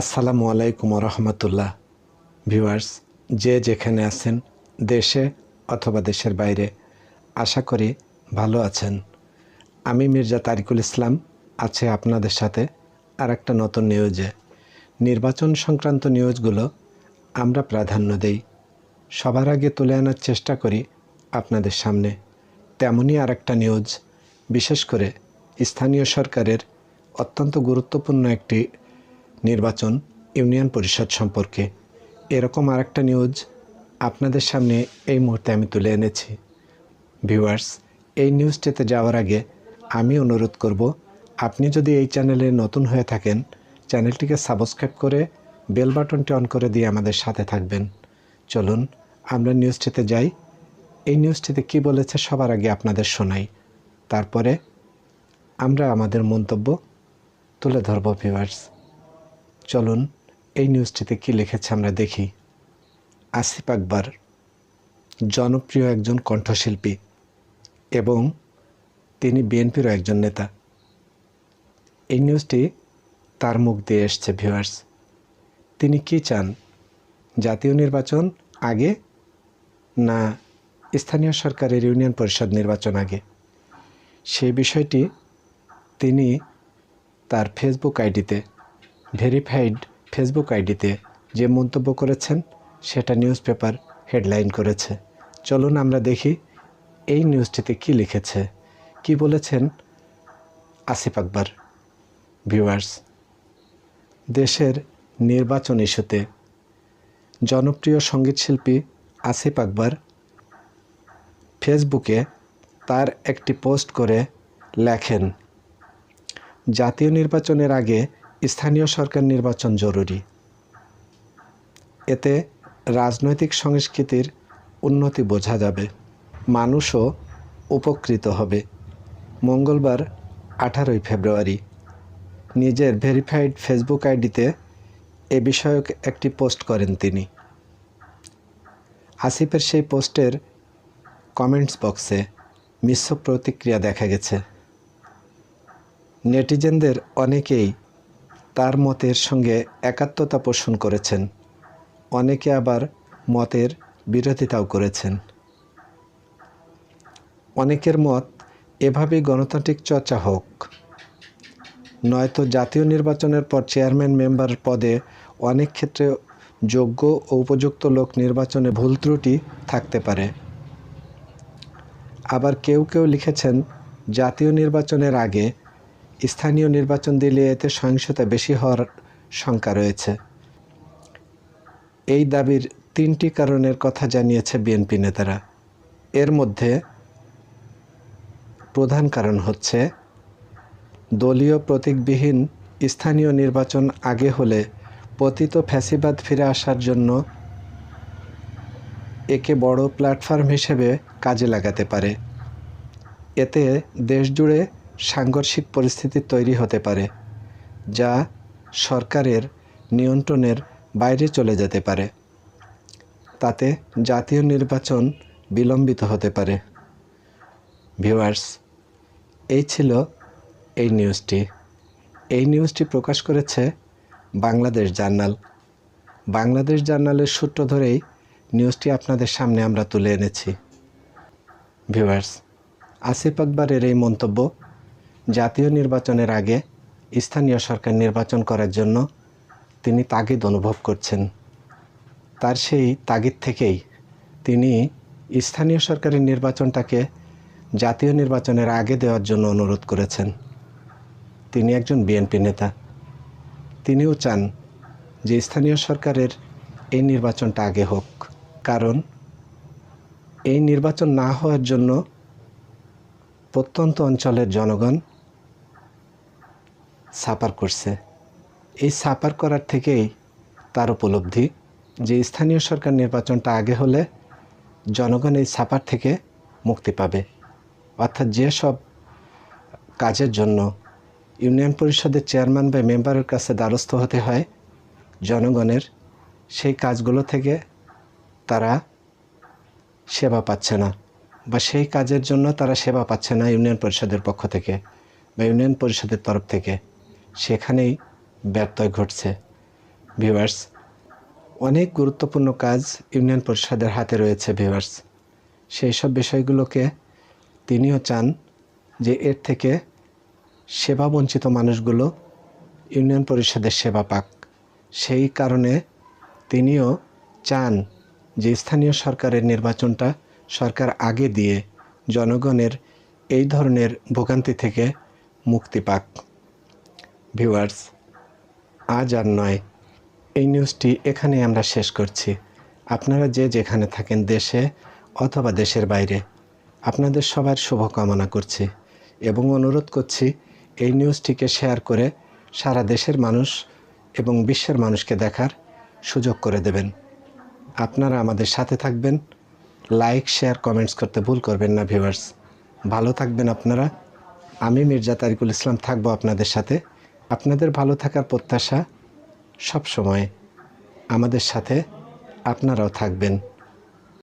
আসসালামু আলাইকুম রহমতুল্লাহ ভিউয়ার্স, যে যেখানে আছেন, দেশে অথবা দেশের বাইরে, আশা করি ভালো আছেন। আমি মির্জা তারিকুল ইসলাম আছে আপনাদের সাথে আর একটা নতুন নিউজে। নির্বাচন সংক্রান্ত নিউজগুলো আমরা প্রাধান্য দেই। সবার আগে তুলে আনার চেষ্টা করি আপনাদের সামনে। তেমনই আর একটা নিউজ, বিশেষ করে স্থানীয় সরকারের অত্যন্ত গুরুত্বপূর্ণ একটি নির্বাচন ইউনিয়ন পরিষদ সম্পর্কে। এরকম আরেকটা নিউজ আপনাদের সামনে এই মুহূর্তে আমি তুলে এনেছি। ভিউয়ার্স, এই নিউজটিতে যাওয়ার আগে আমি অনুরোধ করব, আপনি যদি এই চ্যানেলে নতুন হয়ে থাকেন, চ্যানেলটিকে সাবস্ক্রাইব করে বেল বাটনটি অন করে দিয়ে আমাদের সাথে থাকবেন। চলুন, আমরা নিউজটিতে যাই। এই নিউজটিতে কি বলেছে সবার আগে আপনাদের শোনাই। তারপরে আমরা আমাদের মন্তব্য তুলে ধরব, ভিউয়ার্স। চলুন, এই নিউজটিতে কী লিখেছে আমরা দেখি। আসিফ আকবর, জনপ্রিয় একজন কণ্ঠশিল্পী এবং তিনি বিএনপিরও একজন নেতা। এই নিউজটি তার মুখ দিয়ে এসছে ভিউয়ার্স তিনি কি চান? জাতীয় নির্বাচন আগে না স্থানীয় সরকারের ইউনিয়ন পরিষদ নির্বাচন আগে? সেই বিষয়টি তিনি তার ফেসবুক আইডিতে ভেরিফাইড ফেসবুক আইডিতে যে মন্তব্য করেছেন, সেটা নিউজ পেপার হেডলাইন করেছে। চলুন আমরা দেখি এই নিউজটিতে কি লিখেছে। কি বলেছেন? আসিফ আকবর ভিউয়ার্স দেশের নির্বাচন ইস্যুতে জনপ্রিয় সঙ্গীতশিল্পী আসিফ আকবর ফেসবুকে তার একটি পোস্ট করে লেখেন, জাতীয় নির্বাচনের আগে স্থানীয় সরকার নির্বাচন জরুরি। এতে রাজনৈতিক সংস্কৃতির উন্নতি বোঝা যাবে, মানুষও উপকৃত হবে। মঙ্গলবার, আঠারোই ফেব্রুয়ারি। নিজের ভেরিফাইড ফেসবুক আইডিতে এ বিষয়ক একটি পোস্ট করেন তিনি। আসিফের সেই পোস্টের কমেন্টস বক্সে মিশ্র প্রতিক্রিয়া দেখা গেছে। নেটিজেনদের অনেকেই তার মতের সঙ্গে একাত্মতা পোষণ করেছেন, অনেকে আবার মতের বিরোধিতাও করেছেন। অনেকের মত এভাবেই গণতান্ত্রিক চর্চা হোক। নয়তো জাতীয় নির্বাচনের পর চেয়ারম্যান মেম্বার পদে অনেক ক্ষেত্রে যোগ্য ও উপযুক্ত লোক নির্বাচনে ভুল ত্রুটি থাকতে পারে। আবার কেউ কেউ লিখেছেন, জাতীয় নির্বাচনের আগে স্থানীয় নির্বাচন দিলে এতে সহিংসতা বেশি হওয়ার শঙ্কা রয়েছে। এই দাবির তিনটি কারণের কথা জানিয়েছে বিএনপি নেতারা। এর মধ্যে প্রধান কারণ হচ্ছে, দলীয় প্রতীকবিহীন স্থানীয় নির্বাচন আগে হলে পতিত ফ্যাসিবাদ ফিরে আসার জন্য একে বড় প্ল্যাটফর্ম হিসেবে কাজে লাগাতে পারে। এতে দেশজুড়ে সাংঘর্ষিক পরিস্থিতি তৈরি হতে পারে, যা সরকারের নিয়ন্ত্রণের বাইরে চলে যেতে পারে। তাতে জাতীয় নির্বাচন বিলম্বিত হতে পারে। ভিউয়ার্স, এই ছিল এই নিউজটি। এই নিউজটি প্রকাশ করেছে বাংলাদেশ জার্নাল। বাংলাদেশ জার্নালের সূত্র ধরেই নিউজটি আপনাদের সামনে আমরা তুলে এনেছি। ভিউয়ার্স, আসিফ আকবরের এই মন্তব্য জাতীয় নির্বাচনের আগে স্থানীয় সরকার নির্বাচন করার জন্য তিনি তাগিদ অনুভব করছেন। তার সেই তাগিদ থেকেই তিনি স্থানীয় সরকারের নির্বাচনটাকে জাতীয় নির্বাচনের আগে দেওয়ার জন্য অনুরোধ করেছেন। তিনি একজন বিএনপি নেতা। তিনিও চান যে স্থানীয় সরকারের এই নির্বাচনটা আগে হোক। কারণ এই নির্বাচন না হওয়ার জন্য প্রত্যন্ত অঞ্চলের জনগণ সাপার করছে। এই সাপার করার থেকেই তার উপলব্ধি যে স্থানীয় সরকার নির্বাচনটা আগে হলে জনগণ এই সাপার থেকে মুক্তি পাবে। অর্থাৎ যেসব কাজের জন্য ইউনিয়ন পরিষদের চেয়ারম্যান বা মেম্বারের কাছে দ্বারস্থ হতে হয় জনগণের, সেই কাজগুলো থেকে তারা সেবা পাচ্ছে না বা সেই কাজের জন্য তারা সেবা পাচ্ছে না ইউনিয়ন পরিষদের পক্ষ থেকে বা ইউনিয়ন পরিষদের তরফ থেকে। সেখানেই ব্যত্যয় ঘটছে। ভিউয়ার্স, অনেক গুরুত্বপূর্ণ কাজ ইউনিয়ন পরিষদের হাতে রয়েছে ভিউয়ার্স। সেই সব বিষয়গুলোকে তিনিও চান যে এর থেকে সেবা বঞ্চিত মানুষগুলো ইউনিয়ন পরিষদের সেবা পাক। সেই কারণে তিনিও চান যে স্থানীয় সরকারের নির্বাচনটা সরকার আগে দিয়ে জনগণের এই ধরনের ভোগান্তি থেকে মুক্তি পাক। ভিউয়ার্স, আজ আর নয়, এই নিউজটি এখানে আমরা শেষ করছি। আপনারা যে যেখানে থাকেন দেশে অথবা দেশের বাইরে আপনাদের সবার শুভকামনা করছি এবং অনুরোধ করছি এই নিউজটিকে শেয়ার করে সারা দেশের মানুষ এবং বিশ্বের মানুষকে দেখার সুযোগ করে দেবেন। আপনারা আমাদের সাথে থাকবেন। লাইক, শেয়ার, কমেন্টস করতে ভুল করবেন না, ভিউয়ার্স। ভালো থাকবেন আপনারা। আমি মির্জা তারিকুল ইসলাম থাকব আপনাদের সাথে। আপনাদের ভালো থাকার প্রত্যাশা সব সময় আমাদের সাথে আপনারাও থাকবেন।